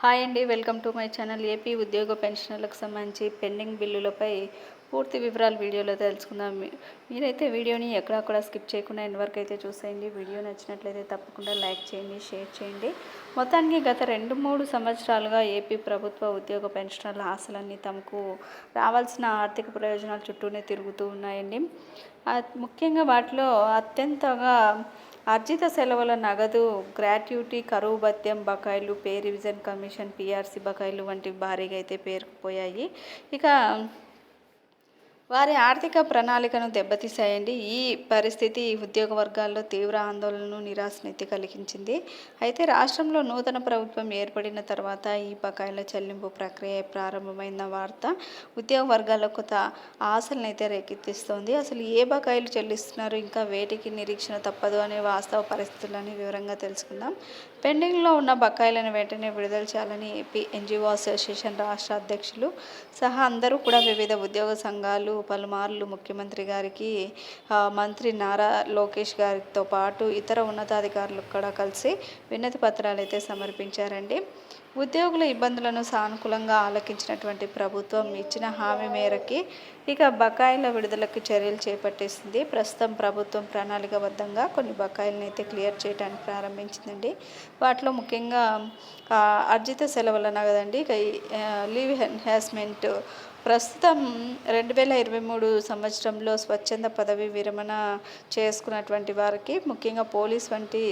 Hi అండి welcome to my channel AP ఉద్యోగ పెన్షనర్లకు సంబంధించి పెండింగ్ బిల్లులపై పూర్తి వివరాలు వీడియోలో తెలుసుకుందాం. మీరైతే వీడియోని ఎక్కడక్కడ స్కిప్ చేయకుండా ఎన్ని వరకు అయితే చూసేయండి. వీడియో నచ్చినట్లయితే తప్పకుండా లైక్ చేయండి షేర్ చేయండి. మొత్తానికి గత రెండు మూడు సంవత్సరాలుగా ఏపీ ప్రభుత్వ ఉద్యోగ పెన్షనర్ల ఆశలన్నీ తమకు రావాల్సిన ఆర్థిక ప్రయోజనాల చుట్టూనే తిరుగుతూ ఉన్నాయండి. ముఖ్యంగా వాటిలో అత్యంతగా అర్జిత సెలవుల నగదు గ్రాట్యుటీ కరువు భత్యం బకాయిలు పే రివిజన్ కమిషన్ పిఆర్సీ బకాయిలు వంటి భారీగా అయితే పేరుకుపోయాయి. ఇక వారి ఆర్థిక ప్రణాళికను దెబ్బతీసాయండి ఈ పరిస్థితి ఉద్యోగ వర్గాల్లో తీవ్ర ఆందోళనను నిరాశనెత్తి కలిగించింది. అయితే రాష్ట్రంలో నూతన ప్రభుత్వం ఏర్పడిన తర్వాత ఈ బకాయిల చెల్లింపు ప్రక్రియ ప్రారంభమైన వార్త ఉద్యోగ వర్గాల్లో కొత్త ఆశలను అయితే రేకెత్తిస్తోంది. అసలు ఏ బకాయిలు చెల్లిస్తున్నారు? ఇంకా వేటికి నిరీక్షణ తప్పదు అనే వాస్తవ పరిస్థితులని వివరంగా తెలుసుకుందాం. పెండింగ్లో ఉన్న బకాయిలను వెంటనే విడుదల చేయాలని ఏపీ ఎన్జిఓ అసోసియేషన్ రాష్ట్ర అధ్యక్షులు సహా అందరూ కూడా వివిధ ఉద్యోగ సంఘాలు పలుమార్లు ముఖ్యమంత్రి గారికి మంత్రి నారా లోకేష్ గారితో పాటు ఇతర ఉన్నతాధికారులు కూడా కలిసి వినతి పత్రాలు అయితే సమర్పించారండి. ఉద్యోగుల ఇబ్బందులను సానుకూలంగా ఆలకించినటువంటి ప్రభుత్వం ఇచ్చిన హామీ మేరకి ఇక బకాయిల విడుదలకు చర్యలు చేపట్టేసింది. ప్రస్తుతం ప్రభుత్వం ప్రణాళికబద్ధంగా కొన్ని బకాయిలను అయితే క్లియర్ చేయడానికి ప్రారంభించిందండి. వాటిలో ముఖ్యంగా అర్జిత సెలవులు కదండి ఇక లీవ్ ఎన్హాన్స్మెంట్ ప్రస్తుతం రెండు వేల ఇరవై మూడు సంవత్సరంలో స్వచ్ఛంద పదవి విరమణ చేసుకున్నటువంటి వారికి ముఖ్యంగా పోలీస్ వంటి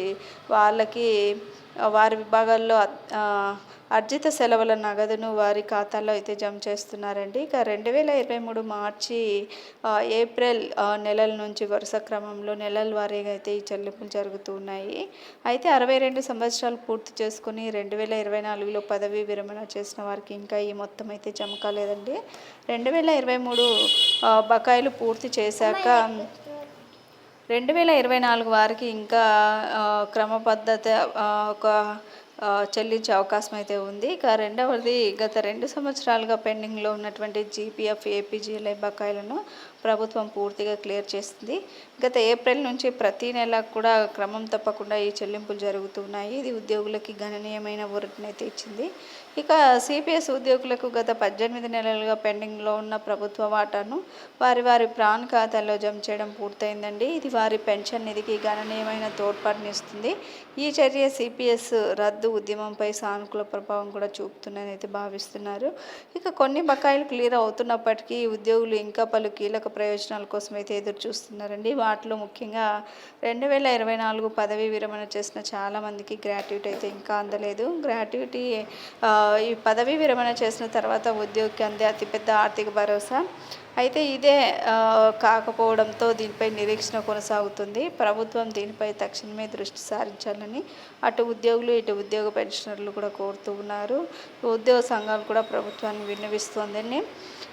వాళ్ళకి వారి విభాగాల్లో అర్జిత సెలవుల నగదును వారి ఖాతాలో అయితే జమ చేస్తున్నారండి. ఇక రెండు వేల ఇరవై మూడు మార్చి ఏప్రిల్ నెలల నుంచి వరుస క్రమంలో నెలల వారీగా అయితే ఈ చెల్లింపులు జరుగుతూ ఉన్నాయి. అయితే అరవై రెండు సంవత్సరాలు పూర్తి చేసుకుని రెండు వేల ఇరవై నాలుగులో పదవీ విరమణ చేసిన వారికి ఇంకా ఈ మొత్తం అయితే జమ కాలేదండి. రెండు వేల ఇరవై మూడు బకాయిలు పూర్తి చేశాక రెండు వేల ఇరవై నాలుగు వారికి ఇంకా ఆ, ఒక చెల్లించే అవకాశం అయితే ఉంది. ఇక రెండవది గత రెండు సంవత్సరాలుగా పెండింగ్లో ఉన్నటువంటి జీపీఎఫ్ ఏపీజీఎల్ఐ బకాయిలను ప్రభుత్వం పూర్తిగా క్లియర్ చేసింది. గత ఏప్రిల్ నుంచి ప్రతి నెల కూడా క్రమం తప్పకుండా ఈ చెల్లింపులు జరుగుతున్నాయి. ఇది ఉద్యోగులకి గణనీయమైన ఊరటనైతే ఇచ్చింది. ఇక సిపిఎస్ ఉద్యోగులకు గత పద్దెనిమిది నెలలుగా పెండింగ్లో ఉన్న ప్రభుత్వ వాటాను వారి వారి ప్రాన్ ఖాతాల్లో జమ చేయడం పూర్తయిందండి. ఇది వారి పెన్షన్ నిధికి గణనీయమైన తోడ్పాటునిస్తుంది. ఈ చర్య సిపిఎస్ రద్దు ఉద్యమంపై సానుకూల ప్రభావం కూడా చూపుతున్నాయని అయితే భావిస్తున్నారు. ఇక కొన్ని బకాయిలు క్లియర్ అవుతున్నప్పటికీ ఉద్యోగులు ఇంకా పలు కీలక ప్రయోజనాల కోసం అయితే ఎదురు చూస్తున్నారండి. వాటిలో ముఖ్యంగా రెండు వేల ఇరవై నాలుగు పదవీ విరమణ చేసిన చాలామందికి గ్రాట్యుటీ అయితే ఇంకా అందలేదు. గ్రాట్యుటీ ఈ పదవీ విరమణ చేసిన తర్వాత ఉద్యోగికి అందే అతిపెద్ద ఆర్థిక భరోసా. అయితే ఇదే కాకపోవడంతో దీనిపై నిరీక్షణ కొనసాగుతుంది. ప్రభుత్వం దీనిపై తక్షణమే దృష్టి సారించాలని అటు ఉద్యోగులు ఇటు ఉద్యోగ పెన్షనర్లు కూడా కోరుతూ ఉన్నారు. ఉద్యోగ సంఘాలు కూడా ప్రభుత్వాన్ని విన్నవిస్తోందని.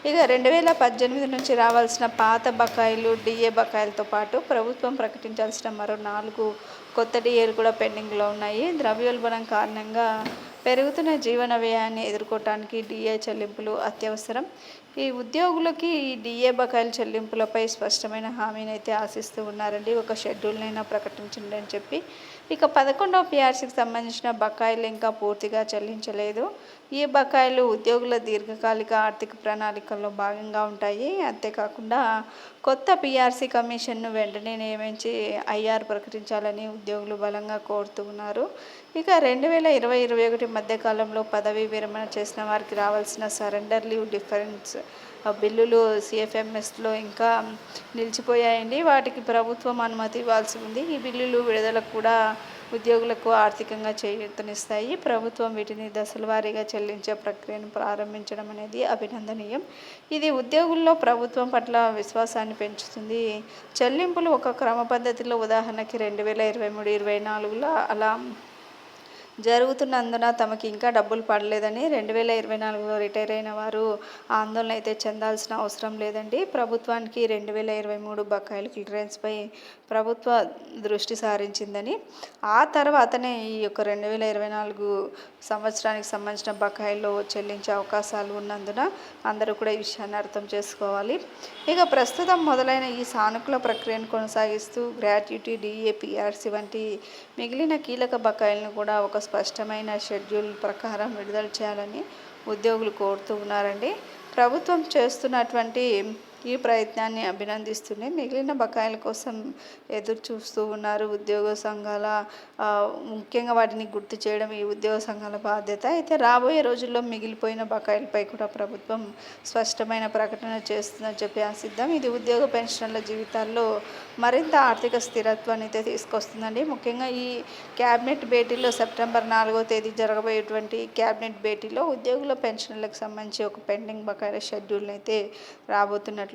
ఇక రెండు వేల పద్దెనిమిది నుంచి రావాల్సిన పాత బకాయిలు డిఏ బకాయిలతో పాటు ప్రభుత్వం ప్రకటించాల్సిన మరో నాలుగు కొత్త డిఏలు కూడా పెండింగ్లో ఉన్నాయి. ద్రవ్యోల్బణం కారణంగా పెరుగుతున్న జీవన వ్యయాన్ని ఎదుర్కోవటానికి డిఏ చెల్లింపులు అత్యవసరం. ఈ ఉద్యోగులకి ఈ డిఏ బకాయిల చెల్లింపులపై స్పష్టమైన హామీని అయితే ఆశిస్తూ ఉన్నారండి. ఒక షెడ్యూల్నైనా ప్రకటించండి అని చెప్పి ఇక పదకొండవ పిఆర్సీకి సంబంధించిన బకాయిలు ఇంకా పూర్తిగా చెల్లించలేదు. ఈ బకాయిలు ఉద్యోగుల దీర్ఘకాలిక ఆర్థిక ప్రణాళికల్లో భాగంగా ఉంటాయి. అంతేకాకుండా కొత్త పిఆర్సీ కమిషన్ను వెంటనే నియమించి ఐఆర్ ప్రకటించాలని ఉద్యోగులు బలంగా కోరుతూ ఉన్నారు ఇక రెండు వేల ఇరవై ఇరవై ఒకటి మధ్యకాలంలో పదవీ విరమణ చేసిన వారికి రావాల్సిన సరెండర్ లీవ్ డిఫరెన్స్ బిల్లులు సిఎఫ్ఎంఎస్లో ఇంకా నిలిచిపోయాయండి. వాటికి ప్రభుత్వం అనుమతి ఇవ్వాల్సి ఉంది. ఈ బిల్లులు విడుదలకు కూడా ఉద్యోగులకు ఆర్థికంగా చేయూతనిస్తాయి. ప్రభుత్వం వీటిని దశల వారీగా చెల్లించే ప్రక్రియను ప్రారంభించడం అనేది అభినందనీయం. ఇది ఉద్యోగుల్లో ప్రభుత్వం పట్ల విశ్వాసాన్ని పెంచుతుంది. చెల్లింపులు ఒక క్రమ పద్ధతిలో ఉదాహరణకి రెండు వేల ఇరవై మూడు ఇరవై నాలుగులో అలా జరుగుతున్నందున తమకి ఇంకా డబ్బులు పడలేదని రెండు వేల ఇరవై నాలుగులో రిటైర్ అయిన వారు ఆందోళన అయితే చెందాల్సిన అవసరం లేదండి. ప్రభుత్వానికి రెండు వేల ఇరవై మూడు బకాయిల క్లియరెన్స్పై ప్రభుత్వ దృష్టి సారించిందని ఆ తర్వాతనే ఈ యొక్క రెండు వేల ఇరవై నాలుగు సంవత్సరానికి సంబంధించిన బకాయిలు చెల్లించే అవకాశాలు ఉన్నందున అందరూ కూడా ఈ విషయాన్ని అర్థం చేసుకోవాలి. ఇక ప్రస్తుతం మొదలైన ఈ సానుకూల ప్రక్రియను కొనసాగిస్తూ గ్రాట్యుటీ డిఏ పిఆర్సీ వంటి మిగిలిన కీలక బకాయిలను కూడా ఒక స్పష్టమైన షెడ్యూల్ ప్రకారం విడుదల చేయాలని ఉద్యోగులు కోరుతూ ఉన్నారండి. ప్రభుత్వం చేస్తున్నటువంటి ఈ ప్రయత్నాన్ని అభినందిస్తూనే మిగిలిన బకాయిల కోసం ఎదురు చూస్తూ ఉన్నారు ఉద్యోగ సంఘాల ముఖ్యంగా వాటిని గుర్తు చేయడం ఈ ఉద్యోగ సంఘాల బాధ్యత. అయితే రాబోయే రోజుల్లో మిగిలిపోయిన బకాయిలపై కూడా ప్రభుత్వం స్పష్టమైన ప్రకటన చేస్తుందని చెప్పి ఆశిద్దాం ఇది ఉద్యోగ పెన్షన్ల జీవితాల్లో మరింత ఆర్థిక స్థిరత్వాన్ని అయితే తీసుకొస్తుందండి. ముఖ్యంగా ఈ క్యాబినెట్ భేటీలో సెప్టెంబర్ నాలుగో తేదీ జరగబోయేటువంటి క్యాబినెట్ భేటీలో ఉద్యోగుల పెన్షన్లకు సంబంధించి ఒక పెండింగ్ బకాయిల షెడ్యూల్ని అయితే రాబోతున్నట్లు